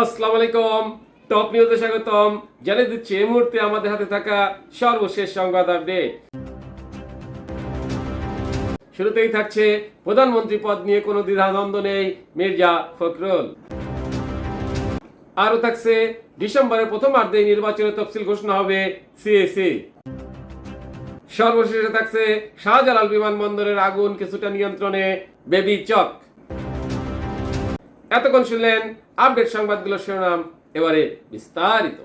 আসসালামু আলাইকুম, টপ নিউজে স্বাগতম। জানিয়ে দিচ্ছি এই মুহূর্তে আমাদের হাতে থাকা সর্বশেষ সংবাদ আপডেট। শুরুতেই থাকছে প্রধানমন্ত্রী পদ নিয়ে কোনো দ্বিধাদ্বন্দ্ব নেই মির্জা ফখরুল। আরও থাকছে, ডিসেম্বরের প্রথমার্ধে নির্বাচনের তফসিল ঘোষণা হবে সিএসি। সর্বশেষে থাকছে শাহজালাল বিমানবন্দরের আগুন কিছুটা নিয়ন্ত্রণে, বেবি চক। এতক্ষণ শুনলেন আপডেট সংবাদগুলো শিরোনাম, এবারে বিস্তারিত।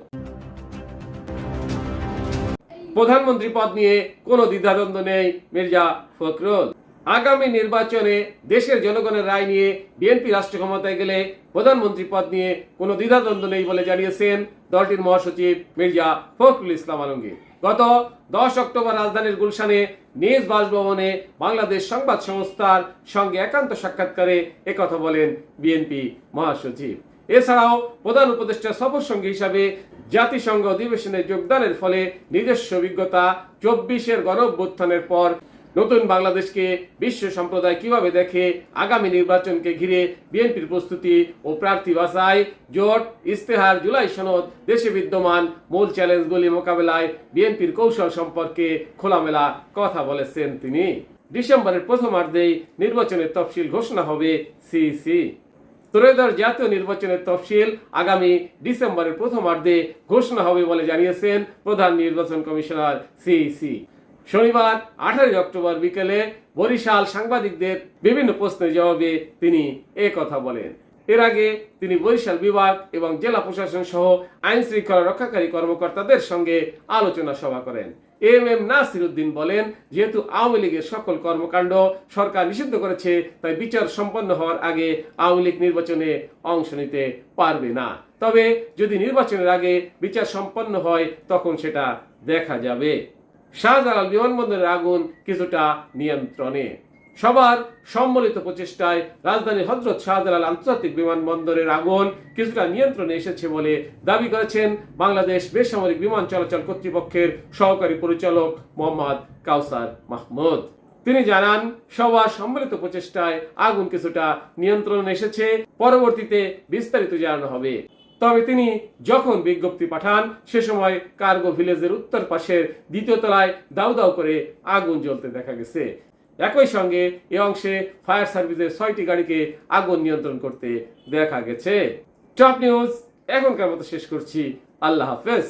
প্রধানমন্ত্রী পদ নিয়ে কোনো দ্বিধাদ্বন্দ্ব নেই মির্জা ফখরুল। আগামী নির্বাচনে দেশের জনগণের রায় নিয়ে বিএনপি রাষ্ট্র ক্ষমতায় গেলে প্রধানমন্ত্রী পদ নিয়ে কোনো দ্বিধাদ্বন্দ্ব নেই বলে জানিয়েছেন দলটির মহাসচিব মির্জা ফখরুল ইসলাম আলমগীর। গত দশ অক্টোবর রাজধানীর গুলশানে নিজ বাসভবনে বাংলাদেশ সংবাদ সংস্থার সঙ্গে একান্ত সাক্ষাৎকারে একথা বলেন বিএনপি মহাসচিব। এছাড়াও প্রধান উপদেষ্টা সফর সঙ্গী হিসাবে জাতিসংঘ অধিবেশনে যোগদানের ফলে নিজস্ব অভিজ্ঞতা চব্বিশের গণ পর নতুন বাংলাদেশকে বিশ্ব সম্প্রদায় কীভাবে দেখে আগামী নির্বাচনকে ঘিরে বিএনপির প্রস্তুতি ও প্রার্থী বাছাই, জোট ইস্তেহার জুলাই সনদ, দেশে বিদ্যমান মূল চ্যালেঞ্জগুলি মোকাবেলায় বিএনপির কৌশল সম্পর্কে খোলামেলা কথা বলেছেন তিনি। ডিসেম্বরের প্রথমার্ধেই নির্বাচনের তফসিল ঘোষণা হবে সিসি ত্রয়োদশ জাতীয় নির্বাচনের তফসিল আগামী ডিসেম্বরের প্রথমার্ধে ঘোষণা হবে বলে জানিয়েছেন প্রধান নির্বাচন কমিশনার সিইসি। শনিবার, আঠারোই অক্টোবর বিকেলে বরিশাল সাংবাদিকদের বিভিন্ন প্রশ্নের জবাবে তিনি এ কথা বলেন। এর আগে তিনি বরিশাল বিভাগ এবং জেলা প্রশাসন সহ আইন শৃঙ্খলা রক্ষাকারী কর্মকর্তাদের সঙ্গে আলোচনা সভা করেন। এম এম নাসির উদ্দিন বলেন, যেহেতু আওয়ামী লীগের সকল কর্মকাণ্ড সরকার নিষিদ্ধ করেছে, তাই বিচার সম্পন্ন হওয়ার আগে আওয়ামী লীগ নির্বাচনে অংশ নিতে পারবে না। তবে যদি নির্বাচনের আগে বিচার সম্পন্ন হয়, তখন সেটা দেখা যাবে। শাহজালাল বিমানবন্দরের আগুন কিছুটা নিয়ন্ত্রণে। সবার সম্মিলিত প্রচেষ্টায় রাজধানীর হজরত শাহজালাল আন্তর্জাতিক বিমানবন্দরের আগুন কিছুটা নিয়ন্ত্রণে এসেছে বলে দাবি করেছেন বাংলাদেশ বেসামরিক বিমান চলাচল কর্তৃপক্ষের সহকারী পরিচালক মোহাম্মদ কাউসার মাহমুদ। তিনি জানান, সবার সম্মিলিত প্রচেষ্টায় আগুন কিছুটা নিয়ন্ত্রণে এসেছে, পরবর্তীতে বিস্তারিত জানানো হবে। তবে তিনি যখন বিজ্ঞপ্তি পাঠান, সে সময় কার্গো ভিলেজের উত্তর পাশের দ্বিতীয় তলায় দাউ দাউ করে আগুন জ্বলতে দেখা গেছে। একই সঙ্গে এ অংশে ফায়ার সার্ভিসের ছয়টি গাড়িকে আগুন নিয়ন্ত্রণ করতে দেখা গেছে। টপ নিউজ, এখনকার মতো শেষ করছি। আল্লাহ হাফেজ।